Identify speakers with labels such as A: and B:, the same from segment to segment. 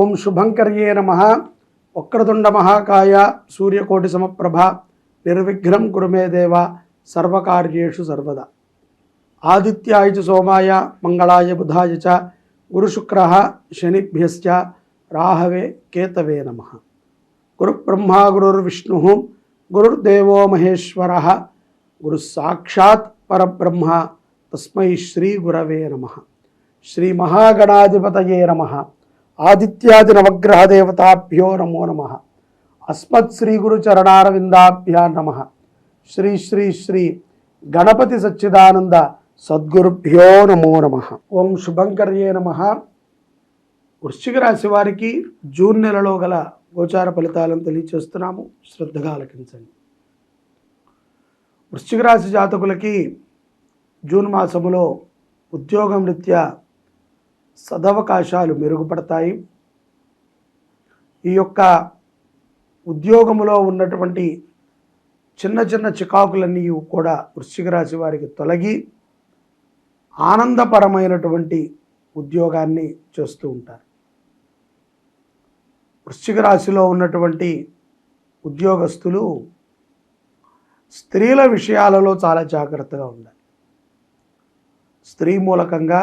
A: ఓం శుభంకర్యే నమ వక్రతుండ మహాకాయ సూర్యకోటి సమప్రభ నిర్విఘ్నం గురుమే దేవ సర్వకార్యేషు సర్వదా ఆదిత్యాయ సోమాయ మంగళాయ బుధాయ చ గురుశుక్ర శనిభ్య రాహవే కేతవే నమ గురుబ్రహ్మ గురుర్విష్ణు గురుర్దేవో మహేశ్వర గురుసాక్షాత్ పరబ్రహ్మ తస్మై శ్రీ గురవే నమ శ్రీ మహాగణాధిపతయే నమ ఆదిత్యాది నవగ్రహ దేవతాభ్యో నమో నమ అస్మత్ శ్రీ గురు చరణారవిందాభ్య నమ శ్రీ శ్రీ శ్రీ గణపతి సచ్చిదానంద సద్గురుభ్యో నమో నమ ఓం శుభంకర్యే నమ వృశ్చిక రాశి వారికి జూన్ నెలలో గల గోచార ఫలితాలను తెలియచేస్తున్నాము శ్రద్ధగా ఆలకించండి వృశ్చిక రాశి జాతకులకి జూన్ మాసములో ఉద్యోగం రీత్యా సదవకాశాలు మెరుగుపడతాయి ఈ యొక్క ఉద్యోగములో ఉన్నటువంటి చిన్న చిన్న చికాకులన్నీ కూడా వృశ్చిక రాశి వారికి తొలగి ఆనందపరమైనటువంటి ఉద్యోగాన్ని చేస్తూ ఉంటారు వృశ్చిక రాశిలో ఉన్నటువంటి ఉద్యోగస్తులు స్త్రీల విషయాలలో చాలా జాగ్రత్తగా ఉండాలి స్త్రీ మూలకంగా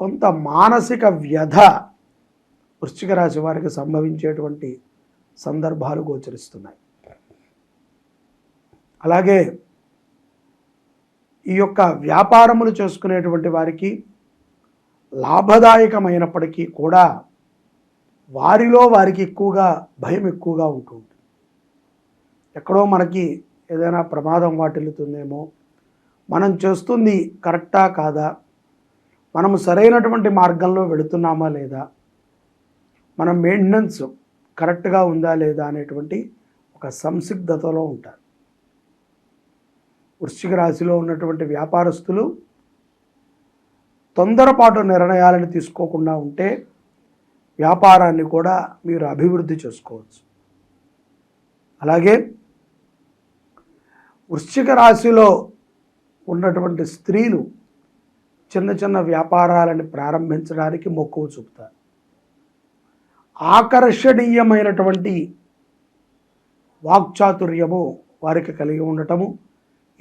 A: కొంత మానసిక వ్యధ వృశ్చిక రాశి వారికి సంభవించేటువంటి సందర్భాలు గోచరిస్తున్నాయి అలాగే ఈ యొక్క వ్యాపారములు చేసుకునేటువంటి వారికి లాభదాయకమైనప్పటికీ కూడా వారిలో వారికి ఎక్కువగా భయం ఎక్కువగా ఉంటుంది ఎక్కడో మనకి ఏదైనా ప్రమాదం వాటిల్లుతుందేమో మనం చేస్తుంది కరెక్టా కాదా మనము సరైనటువంటి మార్గంలో వెళుతున్నామా లేదా మన మెయింటెనెన్స్ కరెక్ట్గా ఉందా లేదా అనేటువంటి ఒక సంసిగ్ధతలో ఉంటారు వృశ్చిక రాశిలో ఉన్నటువంటి వ్యాపారస్తులు తొందరపాటు నిర్ణయాలను తీసుకోకుండా ఉంటే వ్యాపారాన్ని కూడా మీరు అభివృద్ధి చేసుకోవచ్చు అలాగే వృశ్చిక రాశిలో ఉన్నటువంటి స్త్రీలు చిన్న చిన్న వ్యాపారాలను ప్రారంభించడానికి మొక్కువ చూపుతారు ఆకర్షణీయమైనటువంటి వాక్చాతుర్యము వారికి కలిగి ఉండటము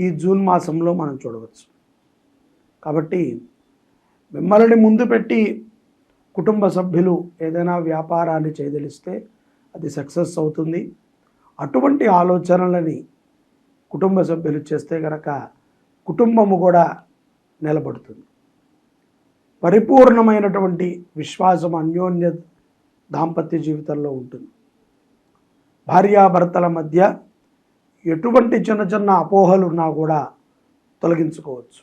A: ఈ జూన్ మాసంలో మనం చూడవచ్చు కాబట్టి మిమ్మల్ని ముందు పెట్టి కుటుంబ సభ్యులు ఏదైనా వ్యాపారాన్ని చేదలిస్తే అది సక్సెస్ అవుతుంది అటువంటి ఆలోచనలని కుటుంబ సభ్యులు చేస్తే కనుక కుటుంబము కూడా నిలబడుతుంది పరిపూర్ణమైనటువంటి విశ్వాసం అన్యోన్య దాంపత్య జీవితంలో ఉంటుంది భార్యాభర్తల మధ్య ఎటువంటి చిన్న చిన్న అపోహలు ఉన్నా కూడా తొలగించుకోవచ్చు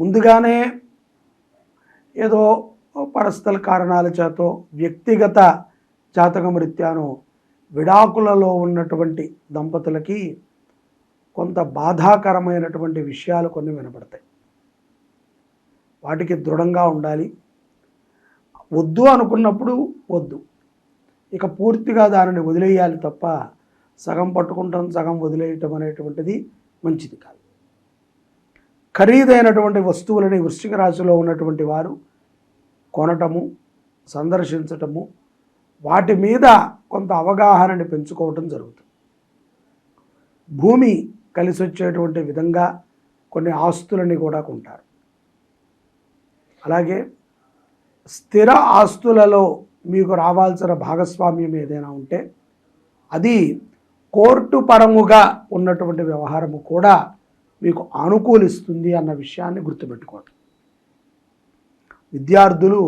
A: ముందుగానే ఏదో పరస్థల కారణాల చేతో వ్యక్తిగత జాతకం రీత్యాను విడాకులలో ఉన్నటువంటి దంపతులకి కొంత బాధాకరమైనటువంటి విషయాలు కొన్ని వినపడతాయి వాటికి దృఢంగా ఉండాలి వద్దు అనుకున్నప్పుడు వద్దు ఇక పూర్తిగా దానిని వదిలేయాలి తప్ప సగం పట్టుకుంటాం సగం వదిలేయటం అనేటువంటిది మంచిది కాదు ఖరీదైనటువంటి వస్తువులని వృశ్చిక రాశిలో ఉన్నటువంటి వారు కొనటము సందర్శించటము వాటి మీద కొంత అవగాహనని పెంచుకోవటం జరుగుతుంది భూమి కలిసి వచ్చేటువంటి విధంగా కొన్ని ఆస్తులని కూడా కొంటారు అలాగే స్థిర ఆస్తులలో మీకు రావాల్సిన భాగస్వామ్యం ఏదైనా ఉంటే అది కోర్టు పరముగా ఉన్నటువంటి వ్యవహారము కూడా మీకు అనుకూలిస్తుంది అన్న విషయాన్ని గుర్తుపెట్టుకోండి విద్యార్థులు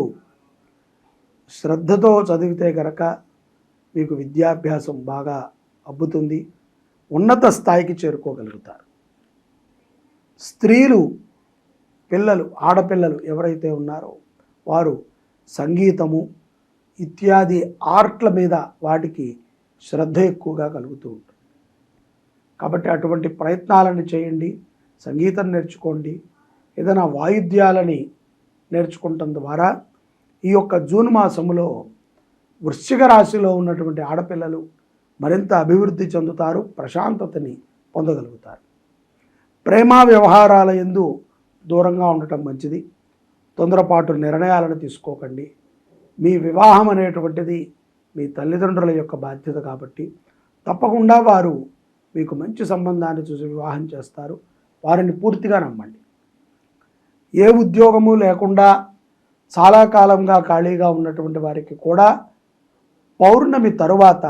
A: శ్రద్ధతో చదివితే గనక మీకు విద్యాభ్యాసం బాగా అబ్బుతుంది ఉన్నత స్థాయికి చేరుకోగలుగుతారు స్త్రీలు పిల్లలు ఆడపిల్లలు ఎవరైతే ఉన్నారో వారు సంగీతము ఇత్యాది ఆర్ట్ల మీద వాటికి శ్రద్ధ ఎక్కువగా కలుగుతూ ఉంటుంది కాబట్టి అటువంటి ప్రయత్నాలను చేయండి సంగీతం నేర్చుకోండి ఏదైనా వాయిద్యాలని నేర్చుకుంటం ద్వారా ఈ యొక్క జూన్ మాసంలో వృశ్చిక రాశిలో ఉన్నటువంటి ఆడపిల్లలు మరింత అభివృద్ధి చెందుతారు ప్రశాంతతని పొందగలుగుతారు ప్రేమ వ్యవహారాల ఎందు దూరంగా ఉండటం మంచిది తొందరపాటు నిర్ణయాలను తీసుకోకండి మీ వివాహం అనేటువంటిది మీ తల్లిదండ్రుల యొక్క బాధ్యత కాబట్టి తప్పకుండా వారు మీకు మంచి సంబంధాన్ని చూసి వివాహం చేస్తారు వారిని పూర్తిగా నమ్మండి ఏ ఉద్యోగము లేకుండా చాలా కాలంగా ఖాళీగా ఉన్నటువంటి వారికి కూడా పౌర్ణమి తరువాత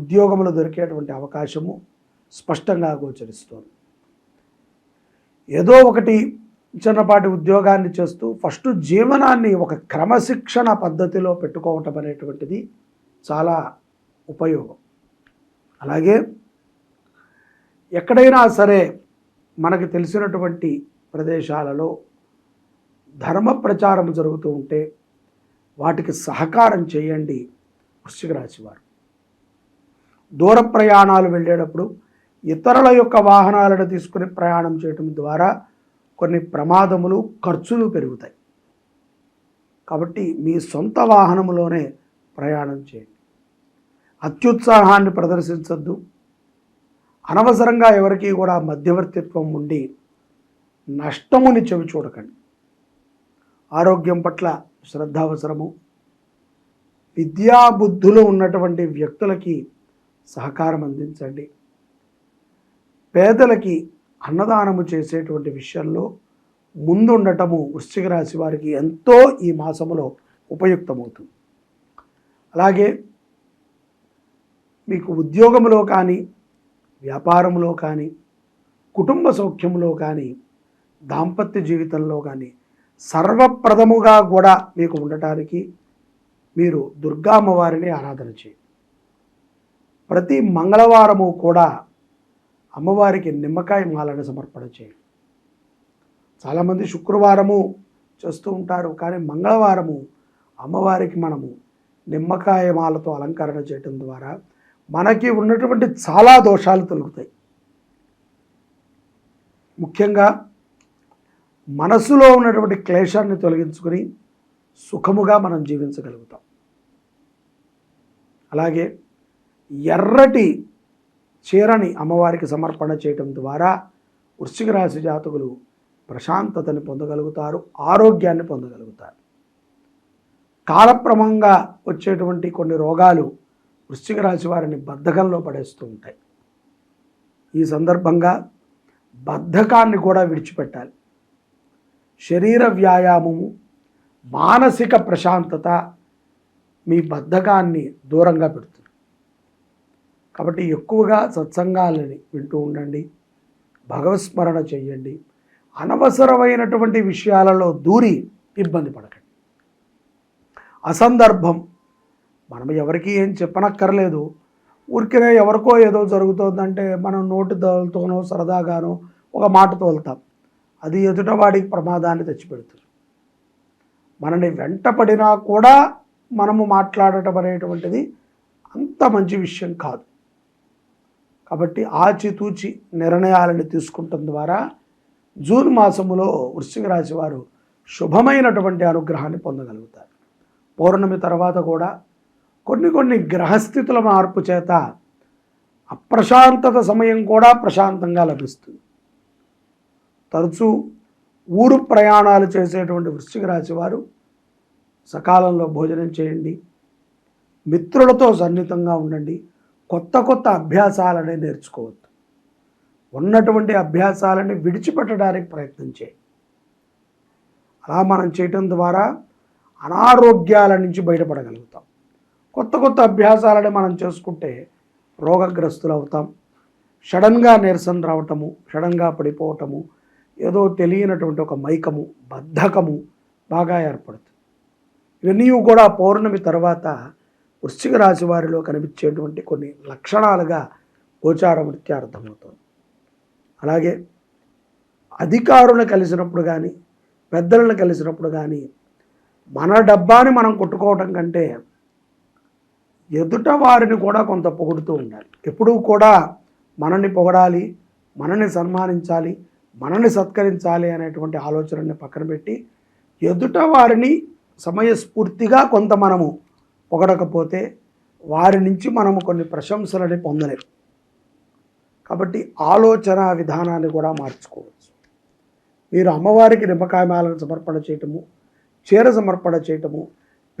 A: ఉద్యోగములు దొరికేటువంటి అవకాశము స్పష్టంగా గోచరిస్తోంది ఏదో ఒకటి చిన్నపాటి ఉద్యోగాన్ని చేస్తూ ఫస్ట్ జీవనాన్ని ఒక క్రమశిక్షణ పద్ధతిలో పెట్టుకోవటం అనేటువంటిది చాలా ఉపయోగం అలాగే ఎక్కడైనా సరే మనకు తెలిసినటువంటి ప్రదేశాలలో ధర్మ ప్రచారం జరుగుతూ ఉంటే వాటికి సహకారం చేయండి వృశ్చిక రాశివారు దూర ప్రయాణాలు వెళ్ళేటప్పుడు ఇతరుల యొక్క వాహనాలను తీసుకుని ప్రయాణం చేయటం ద్వారా కొన్ని ప్రమాదములు ఖర్చులు పెరుగుతాయి కాబట్టి మీ సొంత వాహనంలోనే ప్రయాణం చేయండి అత్యుత్సాహాన్ని ప్రదర్శించద్దు అనవసరంగా ఎవరికీ కూడా మధ్యవర్తిత్వం ఉండి నష్టముని చెవి చూడకండి ఆరోగ్యం పట్ల శ్రద్ధ అవసరము విద్యాబుద్ధులు ఉన్నటువంటి వ్యక్తులకి సహకారం అందించండి పేదలకి అన్నదానము చేసేటువంటి విషయంలో ముందుండటము వృశ్చిక రాశి వారికి ఎంతో ఈ మాసంలో ఉపయుక్తమవుతుంది అలాగే మీకు ఉద్యోగంలో కానీ వ్యాపారంలో కానీ కుటుంబ సౌఖ్యంలో కానీ దాంపత్య జీవితంలో కానీ సర్వప్రథముగా కూడా మీకు ఉండటానికి మీరు దుర్గామ్మవారిని ఆరాధన చేయండి ప్రతి మంగళవారము కూడా అమ్మవారికి నిమ్మకాయ మాలను సమర్పణ చేయండి చాలామంది శుక్రవారము చేస్తూ ఉంటారు కానీ మంగళవారము అమ్మవారికి మనము నిమ్మకాయ మాలతో అలంకరణ చేయటం ద్వారా మనకి ఉన్నటువంటి చాలా దోషాలు తొలుగుతాయి ముఖ్యంగా మనసులో ఉన్నటువంటి క్లేశాన్ని తొలగించుకొని సుఖముగా మనం జీవించగలుగుతాం అలాగే ఎర్రటి చీరని అమ్మవారికి సమర్పణ చేయటం ద్వారా వృశ్చిక రాశి జాతకులు ప్రశాంతతని పొందగలుగుతారు ఆరోగ్యాన్ని పొందగలుగుతారు కాలక్రమంగా వచ్చేటువంటి కొన్ని రోగాలు వృశ్చిక రాశి వారిని బద్ధకంలో పడేస్తూ ఉంటాయి ఈ సందర్భంగా బద్ధకాన్ని కూడా విడిచిపెట్టాలి శరీర వ్యాయామము మానసిక ప్రశాంతత మీ బద్ధకాన్ని దూరంగా పెడుతుంది కాబట్టి ఎక్కువగా సత్సంగాలని వింటూ ఉండండి భగవస్మరణ చెయ్యండి అనవసరమైనటువంటి విషయాలలో దూరి ఇబ్బంది పడకండి అసందర్భం మనం ఎవరికి ఏం చెప్పనక్కర్లేదు ఊరికే ఎవరికో ఏదో జరుగుతుందంటే మనం నోటి తోలతోనో సరదాగానో ఒక మాట తోలుతాం అది ఎదుటవాడికి ప్రమాదాన్ని తెచ్చిపెడుతుంది మనని వెంటపడినా కూడా మనము మాట్లాడటం అనేటువంటిది అంత మంచి విషయం కాదు కాబట్టి ఆచితూచి నిర్ణయాలను తీసుకుంటం ద్వారా జూన్ మాసములో వృశ్చిక రాశి వారు శుభమైనటువంటి అనుగ్రహాన్ని పొందగలుగుతారు పౌర్ణమి తర్వాత కూడా కొన్ని కొన్ని గ్రహస్థితుల మార్పు చేత అప్రశాంతత సమయం కూడా ప్రశాంతంగా లభిస్తుంది తరచూ ఊరు ప్రయాణాలు చేసేటువంటి వృశ్చిక రాశి వారు సకాలంలో భోజనం చేయండి మిత్రులతో సన్నిహితంగా ఉండండి కొత్త కొత్త అభ్యాసాలనే నేర్చుకోవద్దు ఉన్నటువంటి అభ్యాసాలని విడిచిపెట్టడానికి ప్రయత్నం చేయి అలా మనం చేయటం ద్వారా అనారోగ్యాల నుంచి బయటపడగలుగుతాం కొత్త కొత్త అభ్యాసాలని మనం చేసుకుంటే రోగగ్రస్తులు అవుతాం షడన్గా నిరసన రావటము షడన్గా పడిపోవటము ఏదో తెలియనటువంటి ఒక మైకము బద్ధకము బాగా ఏర్పడుతుంది ఇవన్నీ కూడా పౌర్ణమి తర్వాత వృశ్చిక రాశి వారిలో కనిపించేటువంటి కొన్ని లక్షణాలుగా గోచారమృత్య అర్థమవుతుంది అలాగే అధికారులను కలిసినప్పుడు కానీ పెద్దలను కలిసినప్పుడు కానీ మన డబ్బాని మనం కొట్టుకోవటం కంటే ఎదుట వారిని కూడా కొంత పొగుడుతూ ఉండాలి ఎప్పుడూ కూడా మనల్ని పొగడాలి మనల్ని సన్మానించాలి మనల్ని సత్కరించాలి అనేటువంటి ఆలోచనని పక్కన పెట్టి ఎదుట వారిని సమయస్ఫూర్తిగా కొంత మనము పొగడకపోతే వారి నుంచి మనము కొన్ని ప్రశంసలని పొందలేము కాబట్టి ఆలోచన విధానాన్ని కూడా మార్చుకోవచ్చు మీరు అమ్మవారికి నిమ్మకాయమాలను సమర్పణ చేయటము చీర సమర్పణ చేయటము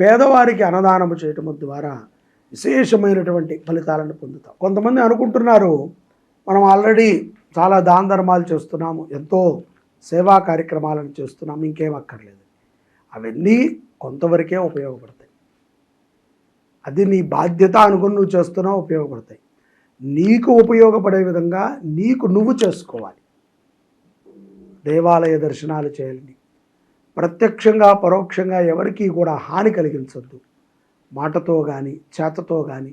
A: పేదవారికి అన్నదానము చేయటము ద్వారా విశేషమైనటువంటి ఫలితాలను పొందుతాం కొంతమంది అనుకుంటున్నారు మనం ఆల్రెడీ చాలా దాన ధర్మాలు చేస్తున్నాము ఎంతో సేవా కార్యక్రమాలను చేస్తున్నాము ఇంకేం అక్కర్లేదు అవన్నీ కొంతవరకే ఉపయోగపడతాయి అది నీ బాధ్యత అనుకుని నువ్వు చేస్తున్నావు ఉపయోగపడతాయి నీకు ఉపయోగపడే విధంగా నీకు నువ్వు చేసుకోవాలి దేవాలయ దర్శనాలు చేయాలని ప్రత్యక్షంగా పరోక్షంగా ఎవరికీ కూడా హాని కలిగించద్దు మాటతో కానీ చేతతో కానీ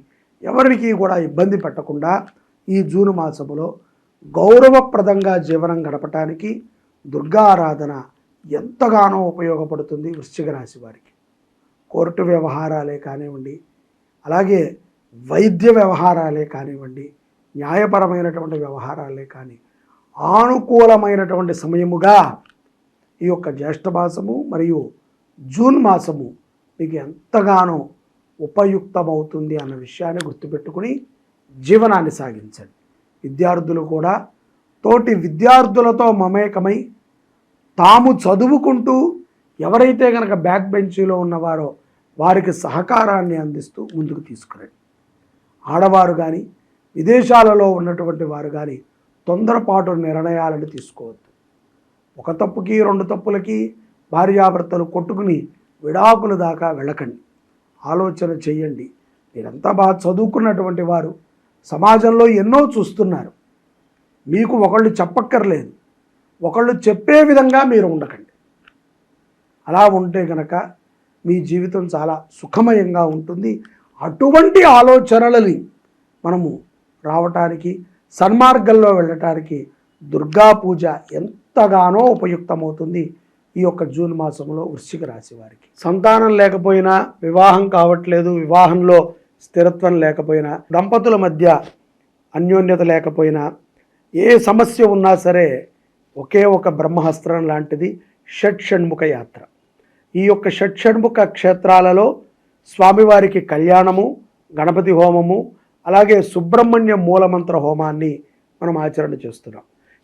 A: ఎవరికి కూడా ఇబ్బంది పెట్టకుండా ఈ జూన్ మాసములో గౌరవప్రదంగా జీవనం గడపటానికి దుర్గారాధన ఎంతగానో ఉపయోగపడుతుంది వృశ్చిక రాశి వారికి కోర్టు వ్యవహారాలే కానివ్వండి అలాగే వైద్య వ్యవహారాలే కానివ్వండి న్యాయపరమైనటువంటి వ్యవహారాలే కానీ ఆనుకూలమైనటువంటి సమయముగా ఈ యొక్క జ్యేష్ఠ మాసము మరియు జూన్ మాసము మీకు ఎంతగానో ఉపయుక్తమవుతుంది అన్న విషయాన్ని గుర్తుపెట్టుకుని జీవనాన్ని సాగించండి విద్యార్థులు కూడా తోటి విద్యార్థులతో మమేకమై తాము చదువుకుంటూ ఎవరైతే కనుక బ్యాక్ బెంచీలో ఉన్నవారో వారికి సహకారాన్ని అందిస్తూ ముందుకు తీసుకురండి ఆడవారు కానీ విదేశాలలో ఉన్నటువంటి వారు కానీ తొందరపాటు నిర్ణయాలను తీసుకోవద్దు ఒక తప్పుకి రెండు తప్పులకి భార్యాభర్తలు కొట్టుకుని విడాకుల దాకా వెళ్ళకండి ఆలోచన చేయండి మీరంతా బాగా చదువుకున్నటువంటి వారు సమాజంలో ఎన్నో చూస్తున్నారు మీకు ఒకళ్ళు చెప్పక్కర్లేదు ఒకళ్ళు చెప్పే విధంగా మీరు ఉండకండి అలా ఉంటే కనుక మీ జీవితం చాలా సుఖమయంగా ఉంటుంది అటువంటి ఆలోచనలని మనము రావటానికి సన్మార్గంలో వెళ్ళటానికి దుర్గా పూజ ఎంతగానో ఉపయుక్తమవుతుంది ఈ యొక్క జూన్ మాసంలో వృశ్చిక రాశి వారికి సంతానం లేకపోయినా వివాహం కావట్లేదు వివాహంలో స్థిరత్వం లేకపోయినా దంపతుల మధ్య అన్యోన్యత లేకపోయినా ఏ సమస్య ఉన్నా సరే ఒకే ఒక బ్రహ్మహస్త్రం లాంటిది షట్ షణ్ముఖ యాత్ర ఈ యొక్క షట్షణ్ముఖ క్షేత్రాలలో స్వామివారికి కళ్యాణము గణపతి హోమము అలాగే సుబ్రహ్మణ్య మూలమంత్ర హోమాన్ని మనం ఆచరణ చేస్తున్నాం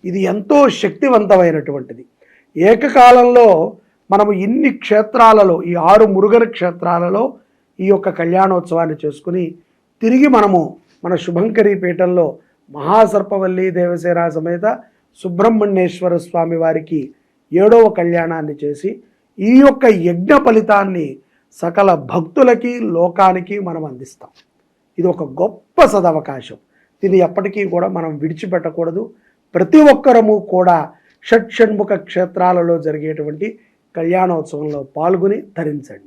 A: ఇది ఎంతో శక్తివంతమైనటువంటిది ఏకకాలంలో మనము ఇన్ని క్షేత్రాలలో ఈ ఆరు మురుగన క్షేత్రాలలో ఈ యొక్క కళ్యాణోత్సవాన్ని చేసుకుని తిరిగి మనము మన శుభంకరి పీఠంలో మహాసర్పవల్లి దేవసేన సమేత సుబ్రహ్మణ్యేశ్వర స్వామి వారికి ఏడవ కళ్యాణాన్ని చేసి ఈ యొక్క యజ్ఞ ఫలితాన్ని సకల భక్తులకి లోకానికి మనం అందిస్తాం ఇది ఒక గొప్ప సదవకాశం దీన్ని ఎప్పటికీ కూడా మనం విడిచిపెట్టకూడదు ప్రతి ఒక్కరము కూడా షణ్ముఖ క్షేత్రాలలో జరిగేటువంటి కళ్యాణోత్సవంలో పాల్గొని ధరించండి